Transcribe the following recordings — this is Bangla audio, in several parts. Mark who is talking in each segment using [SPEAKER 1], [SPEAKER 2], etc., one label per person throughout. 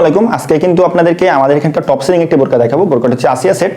[SPEAKER 1] আলাইকুম। আজকে কিন্তু আপনাদেরকে আমাদের এখানকার টপ সেলিং একটি বোরকা দেখাবো। বোরকাটা হচ্ছে আসিয়া সেট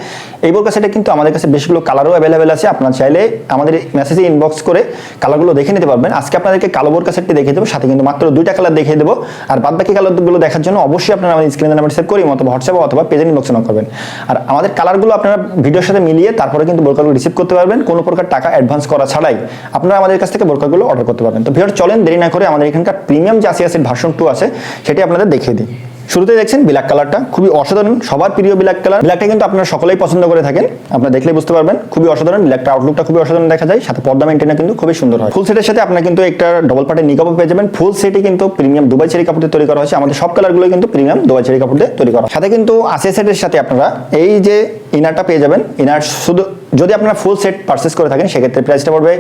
[SPEAKER 1] এই বোরকা সেটে কিন্তু আমাদের কাছে বেশগুলো কালারও অ্যাভেলেবেল আছে। আপনার চাইলে আমাদের মেসেজে ইনবক্স করে কালারগুলো দেখে নিতে পারবেন। আজকে আপনাদেরকে কালো বোরকা সেটটি দেখিয়ে দেবো। সাথে কিন্তু মাত্র দুইটা কালার দেখিয়ে দেবো। আর বাদ বাকি কালারগুলো দেখার জন্য অবশ্যই আপনারা আমাদের স্ক্রিনে নাম্বার সেভ করি অথবা হোয়াটসঅ্যাপ অথবা পেজে ইনবক্সে নক করবেন। আর আমাদের কালারগুলো আপনারা ভিডিওর সাথে মিলিয়ে তারপরে কিন্তু বোরকাগুলো রিসিভ করতে পারবেন। কোনো প্রকার টাকা অ্যাডভান্স করা ছাড়াই আপনারা আমাদের কাছ থেকে বোরকাগুলো অর্ডার করতে পারবেন। তো ভিডিও চলেন দেরি না করে আমাদের এখানকার প্রিমিয়াম যে আসিয়া সেট ভার্সন টু আছে, সেটি আপনাদের দেখিয়ে দিই। শুরুতে দেখছেন ব্ল্যাক কালারটা খুবই অসাধারণ, সবার প্রিয় ব্ল্যাক কালার। ব্ল্যাকটা কিন্তু আপনারা সকলেই পছন্দ করে থাকেন, আপনারা দেখলেই বুঝতে পারবেন, খুবই অসাধারণ ব্ল্যাকটা আউটলুকটা খুবই অসাধারণ দেখা যায়, সাথে পর্দা মেনটেনা কিন্তু খুবই সুন্দর হয়। ফুল সেটের সাথে আপনারা কিন্তু একটা ডবল পার্টের নিকাপও পেয়ে যাবেন। ফুল সেটই কিন্তু প্রিমিয়াম দুবাই চেরি কাপড় তৈরি করা হয়েছে। আমাদের সব কালারগুলো কিন্তু প্রিমিয়াম দুবাই চেরি কাপড় তৈরি করা। সাথে কিন্তু আসে সেটের সাথে আপনারা এই যে ইনারটা পেয়ে যাবেন ইনার শুধু যদি আপনারা ফুল সেট পারচেস করে থাকেন, সেক্ষেত্রে প্রাইসটা পড়বে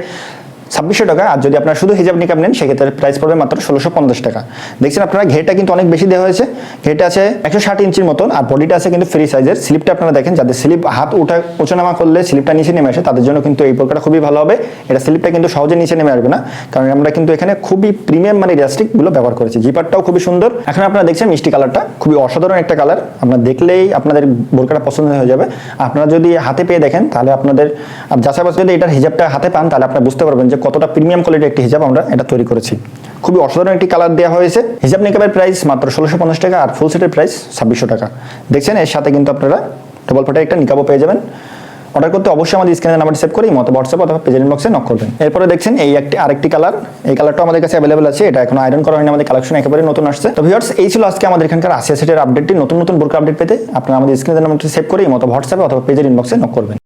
[SPEAKER 1] ছাব্বিশশো টাকা, আর যদি আপনারা শুধু হিজাব নিকাব নেন, সেক্ষেত্রে প্রাইস পড়বে মাত্র ষোলোশো পঞ্চাশ টাকা। দেখছেন আপনারা, ঘেরটা কিন্তু অনেক বেশি দেওয়া হয়েছে। ঘেরটা আছে একশো ষাট ইঞ্চির মতন, আর বডিটা আছে কিন্তু ফ্রি সাইজের স্লিপটা আপনারা দেখেন, যাদের স্লিপ হাত উঠা ওঠানামা করলে স্লিপটা নিচে নেমে আসে, তাদের জন্য কিন্তু এই প্রকারটা খুবই ভালো হবে। এটা স্লিপটা কিন্তু সহজে নিচে নেমে আসবে না, কারণ আমরা কিন্তু এখানে খুবই প্রিমিয়াম মানে ইলাস্টিকগুলো ব্যবহার করেছি। জিপারটাও খুবই সুন্দর। এখন আপনারা দেখছেন মিষ্টি কালারটা খুবই অসাধারণ একটা কালার আপনারা দেখলেই আপনাদের বোরকাটা পছন্দ হয়ে যাবে। আপনারা যদি হাতে পেয়ে দেখেন, তাহলে আপনাদের যাচাই বাছাই যদি এটার হিজাবটা হাতে পান, তাহলে আপনারা বুঝতে পারবেন যে কতটা প্রিমিয়াম কোয়ালিটির একটি হিজাব আমরা এটা তৈরি করেছি। খুবই অসাধারণ একটি কালার দেওয়া হয়েছে। হিজাব নিকাবের প্রাইস মাত্র ষোলোশো পঞ্চাশ টাকা আর ফুল সেটের প্রাইস ছাব্বিশশো টাকা। দেখছেন, এর সাথে কিন্তু আপনারা ডবল ফোটের একটা নিকাবও পেয়ে যাবেন। অর্ডার করতে অবশ্যই আমাদের স্ক্রিনে নাম্বার সেভ করে মতো হোয়াটসঅ্যাপ অথবা পেজের ইনবক্সে নক করবেন। এরপরে দেখছেন, এই একটি আরেকটি কালার এই কালারটা আমাদের কাছে অ্যাভেলেবল আছে। এটা এখন আয়রন করা হয়নি, আমাদের কালেকশন একেবারে নতুন আসছে। তো ভিউয়ার্স এই ছিল আজকে আমাদের এখানকার আসিয়া সেটের আপডেটটি নতুন নতুন বোরকা আপডেট পেতে আপনারা আমাদের স্ক্রিনে নাম্বারটি সেভ করে মতো হোয়াটসঅ্যাপে অথবা পেজের ইনবক্সে নক করবেন।